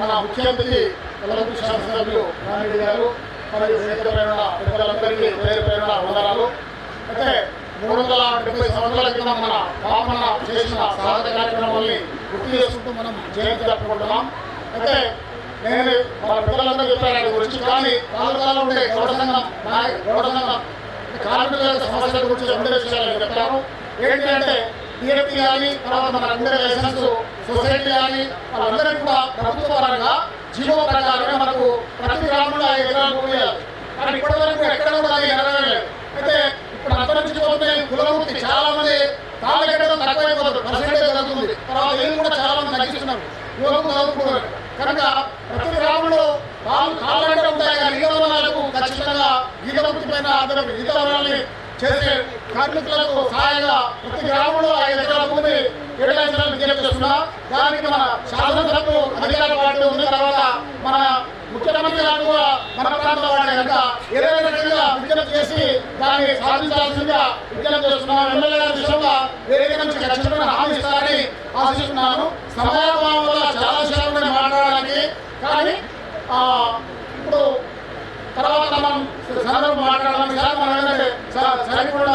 మన ముఖ్యమంత్రి కలవకు శాసనసభ్యులు రామిరెడ్డి గారు మరియు వేదిక పెద్దలందరికీ పేరు పేరున వందనాలు. అయితే మూడు వందల డెబ్బై సంవత్సరాల కింద మన రామన్న చేసిన సాధన కార్యక్రమాల్ని గుర్తు చేసుకుంటూ మనం జయంతి జరుపుకుంటున్నాం. అయితే నేను మన పెద్దలందరూ చెప్పారు ఆయన గురించి కానీ తాలూకాలో ఉండే గౌడ సంఘం గౌడ సంఘం కార్మికుల యొక్క సమస్యల గురించి రెండు విషయాలు నేను చెప్తాను. ఏంటంటే డిఎఫ్టీ కానీ తర్వాత మన అందరి లైసెన్స్ సొసైటీ కానీ వాళ్ళందరికీ కూడా ప్రభుత్వ పరంగా జీవో ప్రకారమే మనకు ప్రతి గ్రామంలో ఐదు ఎకరాలు భూమి ఇవ్వాలి కానీ ఇప్పటివరకు ఎక్కడ కూడా ఎగరలేదు అయితే ఇప్పుడు అంతరించిపోతున్న ఈ కులవృత్తి చాలా మంది తాళ్ళు కట్టడం తక్కువైపోతుంది. పర్సెంటేజ్ తగ్గుతుంది. తర్వాత ఏం కూడా చాలా మంది తగ్గిస్తున్నారు యువకులు చదువుకున్నారు కనుక ప్రతి గ్రామంలో వాళ్ళు కాళ్ళంటే ఉంటాయి. కానీ ఈత వనాలకు ఖచ్చితంగా ఈత వృత్తి పైన ఆధారపడి ఈత వనాలని చేసే కార్మికులకు సహాయంగా ప్రతి గ్రామంలో ఐదు ఎకరాల భూమి కేటాయించాలని విజ్ఞప్తి దానికి మన శాసనసభకు అధికార పార్టీ ఉన్న తర్వాత మన ముఖ్యమంత్రి గారు కూడా మన ప్రాంతంలో వాడే కనుక ఏదైనా రకంగా విజ్ఞప్తి చేసి దాన్ని సాధించాల్సిందిగా విజ్ఞప్తి చేస్తున్నాను ఎమ్మెల్యే గారి విషయంగా వేరే నుంచి ఖచ్చితంగా హామీ ఇస్తారని ఆశిస్తున్నాను. సమయాభావం వల్ల చాలా విషయాలు మాట్లాడడానికి. కానీ ఇప్పుడు తర్వాత మనం సందర్భం మాట్లాడడానికి సార్ మనం ఏంటంటే స- సరికొండ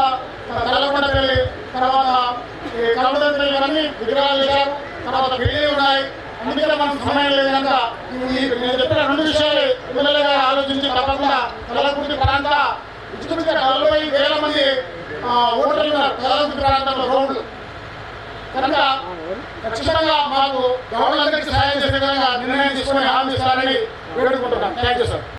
తలకొండ తర్వాత ఈ కలవదండ్రి ఇవన్నీ విగ్రహాలు చేశారు. తర్వాత వెళ్ళి ఉన్నాయి? అందుకే మనం సమయం లేదు కనుక నేను చెప్పిన రెండు విషయాలు పిల్లలుగా ఆలోచించి తప్పకుండా కలకుర్తి ప్రాంత ఇచ్చుకుంటే నలభై వేల మంది ఓటర్లు ఉన్నారు. కలకుర్తి ప్రాంతంలో రోడ్లు. కనుక ఖచ్చితంగా మాకు గవర్నమెంట్ సహాయం చేసే విధంగా నిర్ణయం తీసుకుని హామీ ఇస్తారని వేడుకుంటున్నాం. Thank you sir.